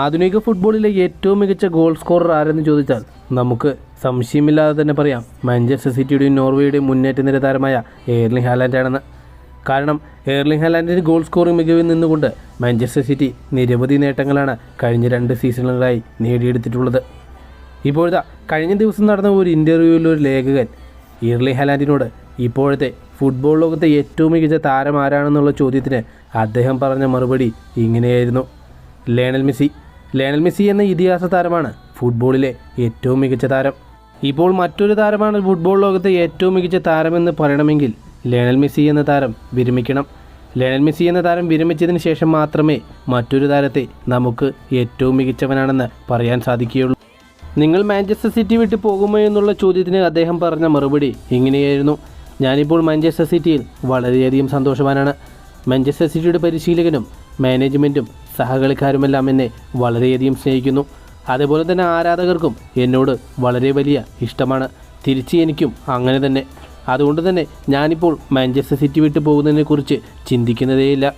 ആധുനിക ഫുട്ബോളിലെ ഏറ്റവും മികച്ച ഗോൾ സ്കോറർ ആരെന്ന് ചോദിച്ചാൽ നമുക്ക് സംശയമില്ലാതെ തന്നെ പറയാം. മാഞ്ചസ്റ്റർ സിറ്റിയുടെയും നോർവേയുടെയും മുന്നേറ്റ നിര താരമായ എയർലിംഗ് ഹാലാൻഡാണെന്ന് കാരണം എയർലിംഗ് ഹാലാൻഡിന് ഗോൾ സ്കോറിംഗ് മികവിൽ നിന്നുകൊണ്ട് മാഞ്ചസ്റ്റർ സിറ്റി നിരവധി നേട്ടങ്ങളാണ് കഴിഞ്ഞ രണ്ട് സീസണുകളായി നേടിയെടുത്തിട്ടുള്ളത്. ഇപ്പോഴത്തെ കഴിഞ്ഞ ദിവസം നടന്ന ഒരു ഇന്റർവ്യൂവിൽ ഒരു ലേഖകൻ ഇർലി ഹാലാൻഡിനോട് ഇപ്പോഴത്തെ ഫുട്ബോൾ ലോകത്തെ ഏറ്റവും മികച്ച താരം ആരാണെന്നുള്ള ചോദ്യത്തിന് അദ്ദേഹം പറഞ്ഞ മറുപടി ഇങ്ങനെയായിരുന്നു. Lionel Messi. ലേണൽ മെസ്സി എന്ന ഇതിഹാസ താരമാണ് ഫുട്ബോളിലെ ഏറ്റവും മികച്ച താരം. ഇപ്പോൾ മറ്റൊരു താരമാണ് ഫുട്ബോൾ ലോകത്തെ ഏറ്റവും മികച്ച താരമെന്ന് പറയണമെങ്കിൽ ലേണൽ മെസ്സി എന്ന താരം വിരമിക്കണം. ലേണൽ മെസ്സി എന്ന താരം വിരമിച്ചതിന് ശേഷം മാത്രമേ മറ്റൊരു താരത്തെ നമുക്ക് ഏറ്റവും മികച്ചവനാണെന്ന് പറയാൻ സാധിക്കുകയുള്ളൂ. നിങ്ങൾ മാഞ്ചസ്റ്റർ സിറ്റി വിട്ട് പോകുമോ എന്നുള്ള ചോദ്യത്തിന് അദ്ദേഹം പറഞ്ഞ മറുപടി ഇങ്ങനെയായിരുന്നു. ഞാനിപ്പോൾ മാഞ്ചസ്റ്റർ സിറ്റിയിൽ വളരെയധികം സന്തോഷവാനാണ്. മാഞ്ചസ്റ്റർ സിറ്റിയുടെ പരിശീലകനും മാനേജ്മെന്റും സഹകളിക്കാരുമെല്ലാം എന്നെ വളരെയധികം സ്നേഹിക്കുന്നു. അതേപോലെ തന്നെ ആരാധകർക്കും എന്നോട് വളരെ വലിയ ഇഷ്ടമാണ്. തിരിച്ച് എനിക്കും അങ്ങനെ തന്നെ. അതുകൊണ്ട് തന്നെ ഞാനിപ്പോൾ മാഞ്ചസ്റ്റർ സിറ്റി വിട്ടു പോകുന്നതിനെക്കുറിച്ച് ചിന്തിക്കുന്നതേയില്ല.